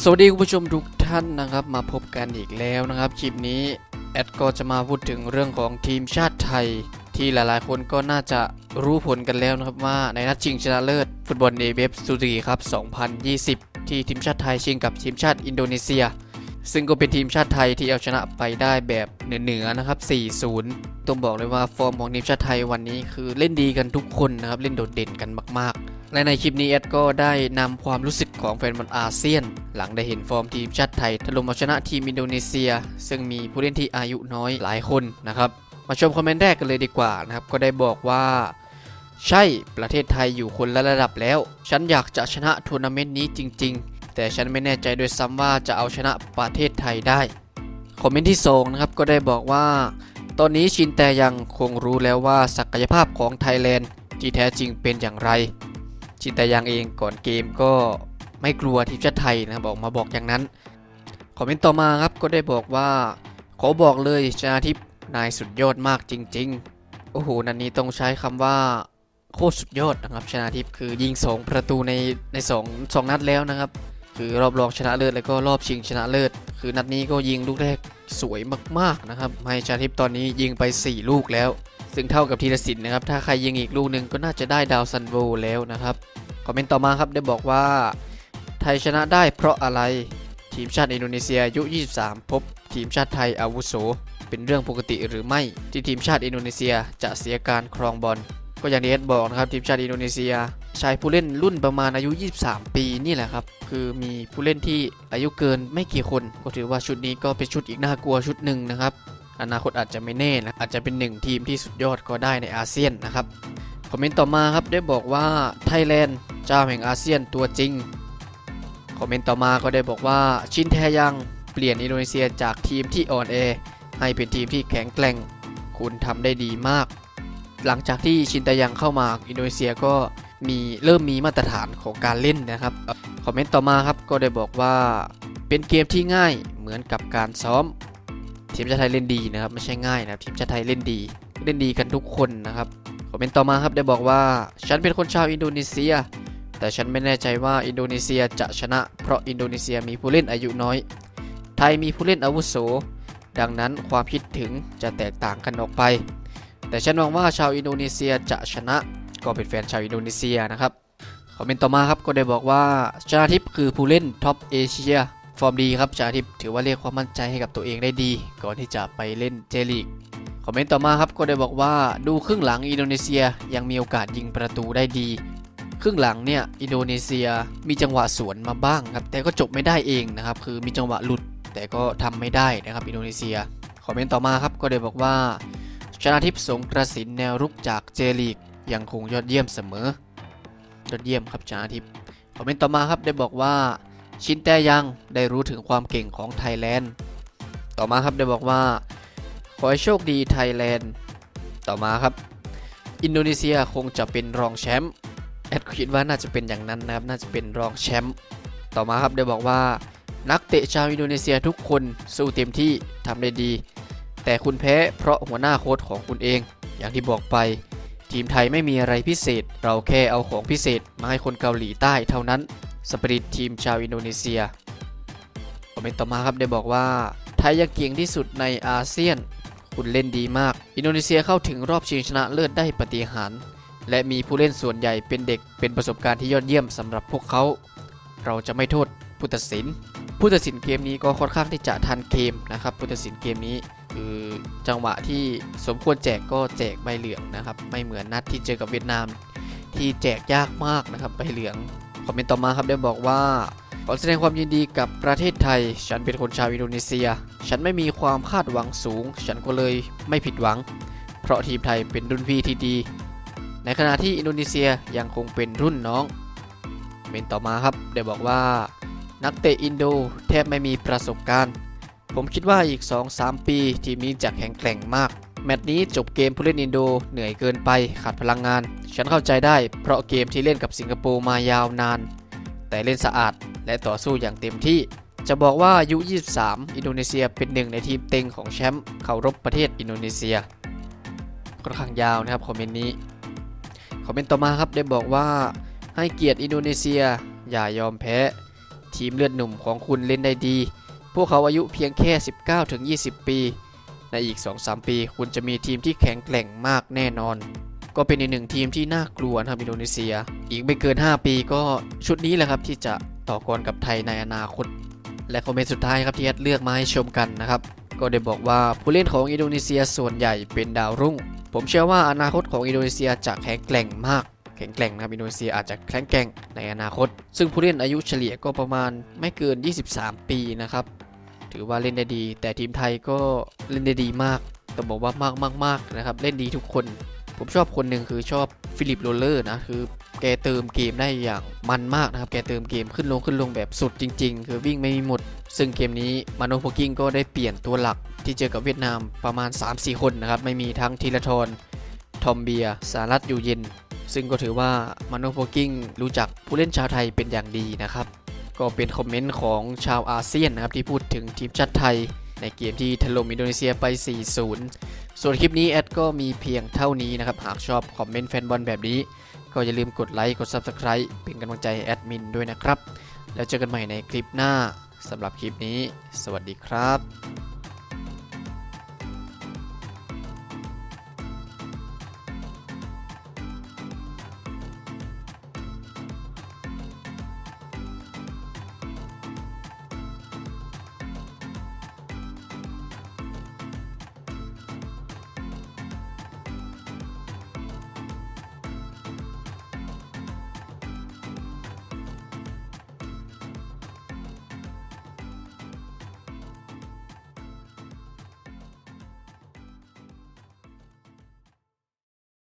สวัสดีคุณผู้ชมทุกท่านนะครับมาพบกันอีกแล้วนะครับคลิปนี้แอดก็จะมาพูดถึงเรื่องของทีมชาติไทย ที่หลายๆ คนก็น่าจะรู้ผลกันแล้วนะครับว่าในนัดชิงชนะเลิศฟุตบอลเอเบฟซูซีครับ 2020 ที่ทีมชาติไทยชิงกับทีมชาติอินโดนีเซีย ซึ่งก็เป็นทีมชาติไทยที่เอาชนะไปได้แบบเหนือๆนะครับ 4-0 ต้องบอกเลยว่าฟอร์มของทีมชาติไทยวันนี้คือเล่นดีกันทุกคนนะครับเล่นโดดเด่นกันมาก ๆ และในคลิปนี้แอดก็ได้นำความรู้สึก ของแฟนบอลอาเซียน หลังได้เห็นฟอร์มทีมชาติไทยถล่มเอาชนะทีมอินโดนีเซีย ซึ่งมีผู้เล่นที่อายุน้อยหลายคนนะครับ มาชมคอมเมนต์แรกกันเลยดีกว่านะครับก็ได้บอกว่าใช่ประเทศไทยอยู่คนละระดับแล้ว ฉันอยากจะชนะทัวร์นาเมนต์นี้จริง ๆ แต่ฉันไม่แน่ใจด้วยซ้ำว่าจะเอาชนะประเทศไทยได้ คอมเมนต์ที่สองนะครับก็ได้บอกว่า ตอนนี้ชินแต่ยังคงรู้แล้วว่าศักยภาพของไทยแลนด์ที่แท้จริงเป็นอย่างไร ชินแต่ยังเองก่อนเกมก็ ไม่กลัวทีมชาติไทยนะครับออกมาบอกอย่างนั้นคอมเมนต์ต่อมาครับก็ได้บอกว่าขอบอกเลยชนาทิพย์นายสุดยอดมากจริง ๆ โอ้โหนันนี้ต้องใช้คำว่าโคตรสุดยอดนะครับชนาทิพย์คือยิง 2 ประตูในใน2 2นัดแล้วนะครับ คือรอบรองชนะเลิศแล้วก็รอบชิงชนะเลิศ คือนัดนี้ก็ยิงลูกแรกสวยมากๆนะครับให้ชนาทิพย์ตอนนี้ยิงไป 4 ลูกแล้ว ซึ่งเท่ากับทีละสินนะครับ ถ้าใครยิงอีกลูกหนึ่งก็น่าจะได้ดาวซันโวแล้วนะครับ คอมเมนต์ต่อมาครับได้บอกว่า ไทยชนะได้เพราะอะไร ทีมชาติอินโดนีเซียอายุ 23 พบ ทีมชาติไทยอาวุโส เป็นเรื่องปกติหรือไม่ ที่ทีมชาติอินโดนีเซียจะเสียการครองบอลก็อย่างที่เอสบอกนะครับทีมชาติอินโดนีเซียใช้ผู้เล่นรุ่นประมาณอายุ 23 ปีนี่แหละครับคือมีผู้เล่นที่อายุเกินไม่กี่คน ก็ถือว่าชุดนี้ก็เป็นชุดอีกน่ากลัวชุดหนึ่งนะครับอนาคตอาจจะไม่แน่นะอาจจะเป็นหนึ่งทีมที่สุดยอดก็ได้ในอาเซียนนะครับคอมเมนต์ต่อมาครับได้บอกว่าไทยแลนด์เจ้าแห่งอาเซียนตัวจริง คอมเมนต์ต่อมาก็ได้บอกว่าชินแทยังเปลี่ยนอินโดนีเซียจากทีมที่อ่อนแอให้เป็นทีมที่แข็งแกร่ง คุณทำได้ดีมาก หลังจากที่ชินแทยังเข้ามาอินโดนีเซียก็มีเริ่มมีมาตรฐานของการเล่นนะครับคอมเมนต์ต่อมาครับก็ได้บอกว่าเป็นเกมที่ง่ายเหมือนกับการซ้อม ทีมชาติไทยเล่นดีนะครับไม่ใช่ง่ายนะครับทีมชาติไทยเล่นดีเล่นดีกันทุกคนนะครับคอมเมนต์ต่อมาครับได้บอกว่า ฉันเป็นคนชาวอินโดนีเซีย แต่ฉันไม่แน่ใจว่าอินโดนีเซียจะชนะ เพราะอินโดนีเซียมีผู้เล่นอายุน้อย ไทยมีผู้เล่นอาวุโส ดังนั้นความคิดถึงจะแตกต่างกันออกไป แต่ฉันหวังว่าชาวอินโดนีเซียจะชนะ ก็เป็นแฟนชาวอินโดนีเซียนะครับ คอมเมนต์ต่อมาครับก็ได้บอกว่าชนาทิพย์คือผู้เล่นท็อปเอเชียฟอร์มดีครับชนาทิพย์ถือว่าเรียกความมั่นใจให้กับตัวเองได้ดี ก่อนที่จะไปเล่นเจลีกคอมเมนต์ต่อมาครับก็ได้บอกว่าดูครึ่งหลังอินโดนีเซียยังมีโอกาสยิงประตูได้ดี ครึ่งหลังเนี่ยอินโดนีเซียมีจังหวะสวนมาบ้างครับแต่ก็จบไม่ได้เองนะครับคือมีจังหวะหลุดแต่ก็ทำไม่ได้นะครับอินโดนีเซียคอมเมนต์ต่อมาครับก็ได้บอกว่าชนาทิพย์สงกระสินแนวรุกจากเจลีกยังคงยอดเยี่ยมเสมอยอดเยี่ยมครับชนาทิพย์คอมเมนต์ต่อมาครับได้บอกว่าชินแต่ยังได้รู้ถึงความเก่งของไทยแลนด์ต่อมาครับได้บอกว่า ขอให้โชคดีไทยแลนด์ ต่อมาครับ อินโดนีเซียคงจะเป็นรองแชมป์ ดก็คิดว่าน่าจะเป็นอย่างนั้นนะครับน่าจะเป็นรองแชมป์ต่อมาครับได้บอกว่า นักเตะชาวอินโดนีเซียทุกคนสู้เต็มที่ทำได้ดี แต่คุณแพ้เพราะหัวหน้าโค้ชของคุณเอง อย่างที่บอกไป ทีมไทยไม่มีอะไรพิเศษ เราแค่เอาของพิเศษมาให้คนเกาหลีใต้เท่านั้นสปริตทีมชาวอินโดนีเซียคอมเมนต์ต่อมาครับได้บอกว่าไทยยังเก่งที่สุดในอาเซียน คุณเล่นดีมาก อินโดนีเซียเข้าถึงรอบชิงชนะเลิศได้ปฏิหาร และมีผู้เล่นส่วนใหญ่เป็นเด็กเป็นประสบการณ์ที่ยอดเยี่ยมสำหรับพวกเขา เราจะไม่โทษผู้ตัดสิน ผู้ตัดสินเกมนี้ก็ค่อนข้างที่จะทันเกมนะครับผู้ตัดสินเกมนี้คือจังหวะที่สมควรแจกก็แจกใบเหลืองนะครับ ไม่เหมือนนัดที่เจอกับเวียดนาม ที่แจกยากมากนะครับใบเหลืองคอมเมนต์ต่อมาครับได้บอกว่าขอแสดงความยินดีกับประเทศไทย ฉันเป็นคนชาวอินโดนีเซีย ฉันไม่มีความคาดหวังสูง ฉันก็เลยไม่ผิดหวัง เพราะทีมไทยเป็นรุ่นพี่ที่ดี ในขณะที่อินโดนีเซียยังคงเป็นรุ่นน้อง เมนต่อมาครับได้บอกว่า นักเตะอินโดแทบไม่มีประสบการณ์ ผมคิดว่าอีก 2-3 ปีทีมนี้จะแข็งแกร่งมาก แมตช์นี้จบเกมผู้เล่นอินโดเหนื่อยเกินไปขาดพลังงาน ฉันเข้าใจได้เพราะเกมที่เล่นกับสิงคโปร์มายาวนาน แต่เล่นสะอาดและต่อสู้อย่างเต็มที่จะบอกว่าอายุ 23 อินโดนีเซียเป็นหนึ่งในทีมเต็งของแชมป์เขารบประเทศอินโดนีเซียค่อนข้างยาวนะครับคอมเมนต์นี้ คอมเมนต์ต่อมาครับได้บอกว่าให้เกียรติอินโดนีเซีย อย่ายอมแพ้ ทีมเลือดหนุ่มของคุณเล่นได้ดี พวกเขาอายุเพียงแค่ 19-20 ปี ในอีก 2-3 ปี คุณจะมีทีมที่แข็งแกร่งมากแน่นอน ก็เป็นอีกหนึ่งทีมที่น่ากลัวนะครับอินโดนีเซีย อีกไม่เกิน 5 ปีก็ชุดนี้แหละครับที่จะต่อกรกับไทยในอนาคต และคอมเมนต์สุดท้ายครับที่แอดเลือกมาให้ชมกันนะครับก็ได้บอกว่าผู้เล่นของอินโดนีเซียส่วนใหญ่เป็นดาวรุ่ง ผมเชื่อว่าอนาคตของอินโดนีเซียจะแข็งแกร่งมากแข็งแกร่งนะครับอินโดนีเซียอาจจะแข็งแกร่งในอนาคต ซึ่งผู้เล่นอายุเฉลี่ยก็ประมาณไม่เกิน 23 ปีนะครับ ถือว่าเล่นได้ดี แต่ทีมไทยก็เล่นได้ดีมากต้องบอกว่ามากมากมากๆนะครับ เล่นดีทุกคน ผมชอบคนหนึ่งคือชอบฟิลิปโรเลอร์นะคือแกเติมเกมได้อย่างมันมากนะครับ แกเติมเกมขึ้นลงขึ้นลงแบบสุดจริง ๆ คือวิ่งไม่มีหมด ซึ่งเกมนี้มาโนโพกิ้งก็ได้เปลี่ยนตัวหลักที่เจอกับเวียดนามประมาณ 3-4 คนนะครับ ไม่มีทั้งธีรทรทอมเบียสารัตอยู่เย็น ซึ่งก็ถือว่ามาโนโพกิ้งรู้จักผู้เล่นชาวไทยเป็นอย่างดีนะครับ ก็เป็นคอมเมนต์ของชาวอาเซียนนะครับที่พูดถึงทีมชาติไทย ในเกมที่ถล่มอินโดนีเซียไป 4-0 ส่วนคลิปนี้แอดก็มีเพียงเท่านี้นะครับ หากชอบคอมเมนต์แฟนบอลแบบนี้ ก็อย่าลืมกดไลค์ กด Subscribe เป็นกำลังใจให้แอดมินด้วยนะครับ แล้วเจอกันใหม่ในคลิปหน้าสำหรับคลิปนี้ สวัสดีครับ